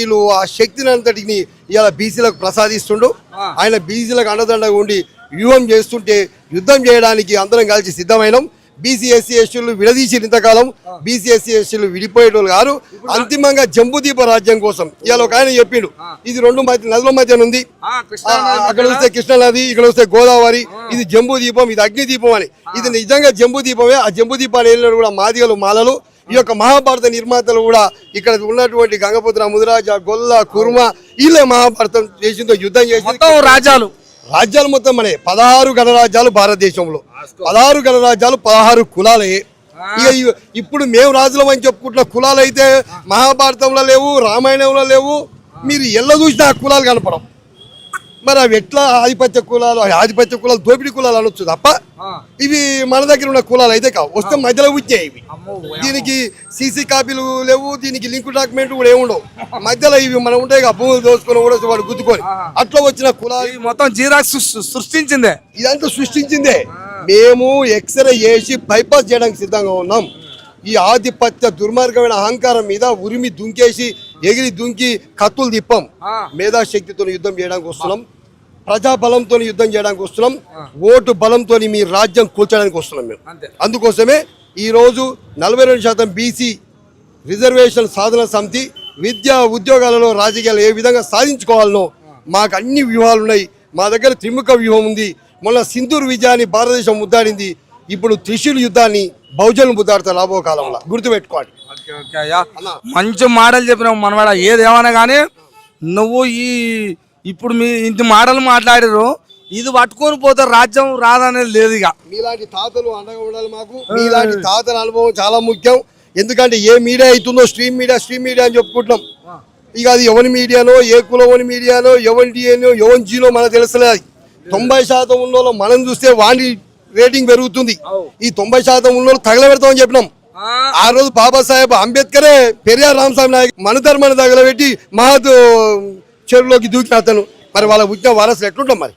వీళ్ళు ఆ శక్తిని అంతటిని ఇలా బీసీలకు ప్రసాదిస్తుండు. ఆయన బీసీలకు అండదండగా ఉండి వ్యూహం చేస్తుంటే యుద్ధం చేయడానికి అందరం కలిసి సిద్ధమైనం. బీసీ ఎస్సీ ఎస్టీలు విడదీసి ఇంతకాలం. బీసీ ఎస్సీ ఎస్టీలు విడిపోయేటోళ్ళు గారు అంతిమంగా జంబుదీప రాజ్యం కోసం ఇవాళ ఒక ఆయన చెప్పిండు. ఇది రెండు మధ్య నదుల మధ్యన ఉంది. అక్కడ వస్తే కృష్ణానది ఇక్కడ వస్తే గోదావరి. ఇది జంబూ దీపం ఇది అగ్ని దీపం అని ఇది నిజంగా జంబూ దీపమే ఆ జంబూ దీపాన్ని వెళ్ళిన కూడా మాదిగలు మాలలు. ఈ యొక్క మహాభారత నిర్మాతలు కూడా ఇక్కడ ఉన్నటువంటి గంగపుత్ర ముదిరాజ గొల్ల కుర్మ వీళ్ళే మహాభారతం చేసిందో యుద్ధం చేసి మొత్తం రాజ్యాలు. రాజ్యాలు మొత్తం మనే పదహారు గణరాజ్యాలు భారతదేశంలో. పదహారు గణరాజ్యాలు పదహారు కులాలే. ఇక ఇప్పుడు మేము రాజులం అని చెప్పుకుంటున్న కులాలు అయితే మహాభారతంలో లేవు రామాయణంలో లేవు. మీరు ఎల్ల చూసినా ఆ కులాలు కనపడం మరి అవి ఎట్లా ఆధిపత్య కులాలు ఆధిపత్య కులాలు దోపిడీ కులాలు అనొచ్చు తప్ప ఇవి మన దగ్గర ఉన్న కులాలు అయితే కావు. వస్తే మధ్యలో వచ్చాయి ఇవి. దీనికి సీసీ కాపీలు లేవు దీనికి లింక్ డాక్యుమెంట్ కూడా ఏముండవు మధ్యలో ఇవి మనం ఉంటాయి కదా భూములు దోసుకొని కూడా వాడు గుద్దుకొని. అట్లా వచ్చిన కులాలు ఇది మొత్తం జీరాక్స్ సృష్టించిందే. ఇదంతా సృష్టించిందే. మేము ఎక్స్రే చేసి బైపాస్ చేయడానికి సిద్ధంగా ఉన్నాం. ఈ ఆధిపత్య దుర్మార్గమైన అహంకారం మీద ఉరిమి దుంకేసి ఎగిరి దుంకి కత్తులు తిప్పాం. మేధాశక్తితో యుద్ధం చేయడానికి వస్తున్నాం. ప్రజా బలంతో యుద్ధం చేయడానికి వస్తున్నాం. ఓటు బలంతో మీ రాజ్యం కూల్చడానికి వస్తున్నాం మేము. అందుకోసమే ఈరోజు నలభై రెండు శాతం బీసీ రిజర్వేషన్ సాధన సమితి విద్యా ఉద్యోగాలలో రాజకీయాలు ఏ విధంగా సాధించుకోవాలనో మాకు అన్ని వ్యూహాలు ఉన్నాయి. మా దగ్గర త్రిముఖ వ్యూహం ఉంది. మొన్న సింధూర్ విజయాన్ని భారతదేశం ముద్దాడింది. ఇప్పుడు త్రిశూల్ యుద్ధాన్ని బహుజనులు ముద్దాడతారు రాబో కాలంలో గుర్తుపెట్టుకోండి. మంచి మాటలు చెప్పినావు మనవాడ. ఏదేమన్నా కానీ నువ్వు ఈ ఇప్పుడు మీ ఇంటి మాటలు మాట్లాడారు ఇది పట్టుకొని పోతే రాజ్యం రాదనేది లేదు ఇక. మీలాంటి తాతలు అండగా ఉండాలి మాకు. మీలాంటి తాతల అనుభవం చాలా ముఖ్యం. ఎందుకంటే ఏ మీడియా అవుతుందో స్ట్రీమ్ మీడియా స్ట్రీమ్ మీడియా అని చెప్పుకుంటున్నాం. ఇక అది ఎవరి మీడియానో ఏ కులవని మీడియానో ఎవరి డిఎనో ఎవరి జీనో మనకు తెలుసలేదు తొంభై శాతం ఉన్నోళ్ళు మనం చూస్తే వాడి రేటింగ్ పెరుగుతుంది. ఈ తొంభై శాతం ఉన్నోళ్ళు తగలబెడతామని చెప్పినాం. ఆ రోజు బాబాసాహెబ్ అంబేద్కరే పెరియార్ రామస్వామి నాయక్ మన ధర్మాన్ని తగలబెట్టి మహత్ చెరువులోకి దూకిన అతను. మరి వాళ్ళ పుట్టిన వారసులు ఎట్లుంటాం మరి?